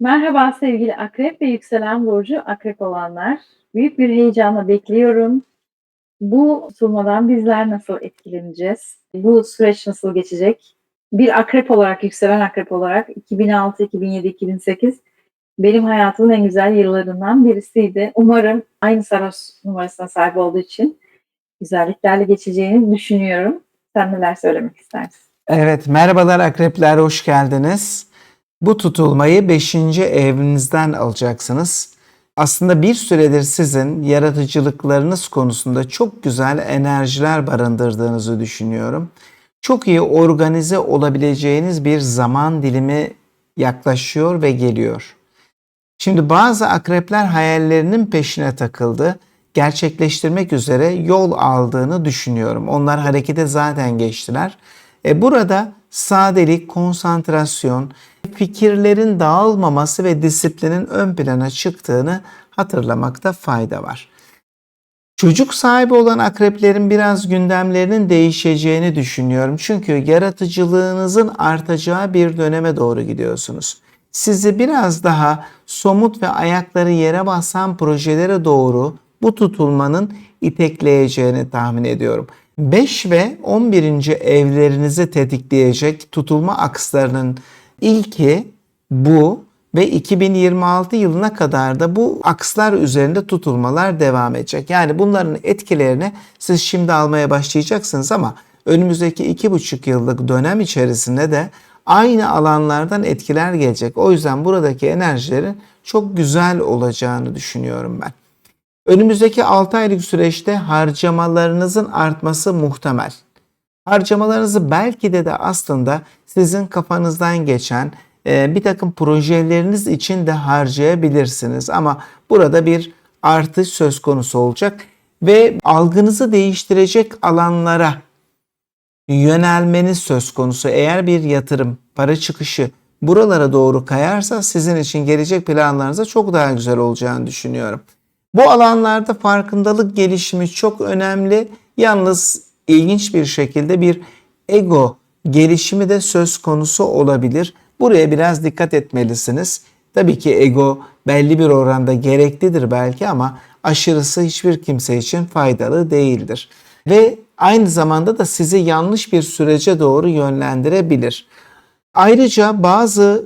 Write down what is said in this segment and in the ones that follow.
Merhaba sevgili Akrep ve yükselen burcu Akrep olanlar. Büyük bir heyecanla bekliyorum. Bu sunmadan bizler nasıl etkileneceğiz? Bu süreç nasıl geçecek? Bir akrep olarak, yükselen akrep olarak 2006, 2007, 2008 benim hayatımın en güzel yıllarından birisiydi. Umarım aynı Saros numarasına sahip olduğu için güzelliklerle geçeceğini düşünüyorum. Sen neler söylemek istersin? Evet, merhabalar akrepler, hoş geldiniz. Bu tutulmayı 5. evinizden alacaksınız. Aslında bir süredir sizin yaratıcılıklarınız konusunda çok güzel enerjiler barındırdığınızı düşünüyorum. Çok iyi organize olabileceğiniz bir zaman dilimi yaklaşıyor ve geliyor. Şimdi bazı akrepler hayallerinin peşine takıldı. Gerçekleştirmek üzere yol aldığını düşünüyorum. Onlar harekete zaten geçtiler. E burada sadelik, konsantrasyon, fikirlerin dağılmaması ve disiplinin ön plana çıktığını hatırlamakta fayda var. Çocuk sahibi olan akreplerin biraz gündemlerinin değişeceğini düşünüyorum. Çünkü yaratıcılığınızın artacağı bir döneme doğru gidiyorsunuz. Sizi biraz daha somut ve ayakları yere basan projelere doğru bu tutulmanın itekleyeceğini tahmin ediyorum. 5 ve 11. evlerinizi tetikleyecek tutulma akslarının ilki bu ve 2026 yılına kadar da bu akslar üzerinde tutulmalar devam edecek. Yani bunların etkilerini siz şimdi almaya başlayacaksınız ama önümüzdeki 2,5 yıllık dönem içerisinde de aynı alanlardan etkiler gelecek. O yüzden buradaki enerjilerin çok güzel olacağını düşünüyorum ben. Önümüzdeki 6 aylık süreçte harcamalarınızın artması muhtemel. Harcamalarınızı belki de de aslında sizin kafanızdan geçen e, bir takım projeleriniz için de harcayabilirsiniz. Ama burada bir artış söz konusu olacak ve algınızı değiştirecek alanlara yönelmeniz söz konusu. Eğer bir yatırım, para çıkışı buralara doğru kayarsa sizin için gelecek planlarınıza çok daha güzel olacağını düşünüyorum. Bu alanlarda farkındalık gelişimi çok önemli. Yalnız ilginç bir şekilde bir ego gelişimi de söz konusu olabilir. Buraya biraz dikkat etmelisiniz. Tabii ki ego belli bir oranda gereklidir belki ama aşırısı hiçbir kimse için faydalı değildir. Ve aynı zamanda da sizi yanlış bir sürece doğru yönlendirebilir. Ayrıca bazı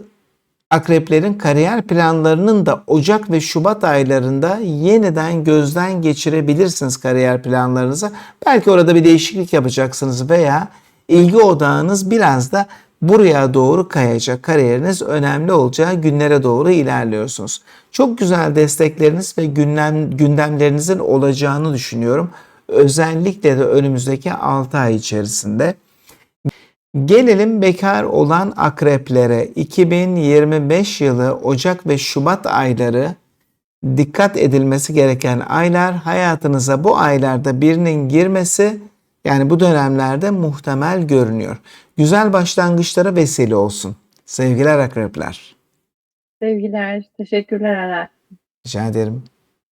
akreplerin kariyer planlarının da Ocak ve Şubat aylarında yeniden gözden geçirebilirsiniz kariyer planlarınızı. Belki orada bir değişiklik yapacaksınız veya ilgi odağınız biraz da buraya doğru kayacak. Kariyeriniz önemli olacağı günlere doğru ilerliyorsunuz. Çok güzel destekleriniz ve gündem, gündemlerinizin olacağını düşünüyorum. Özellikle de önümüzdeki 6 ay içerisinde. Gelelim bekar olan akreplere. 2025 yılı Ocak ve Şubat ayları dikkat edilmesi gereken aylar. Hayatınıza bu aylarda birinin girmesi yani bu dönemlerde muhtemel görünüyor. Güzel başlangıçlara vesile olsun. Sevgiler akrepler. Sevgiler, teşekkürler Aral. Rica ederim.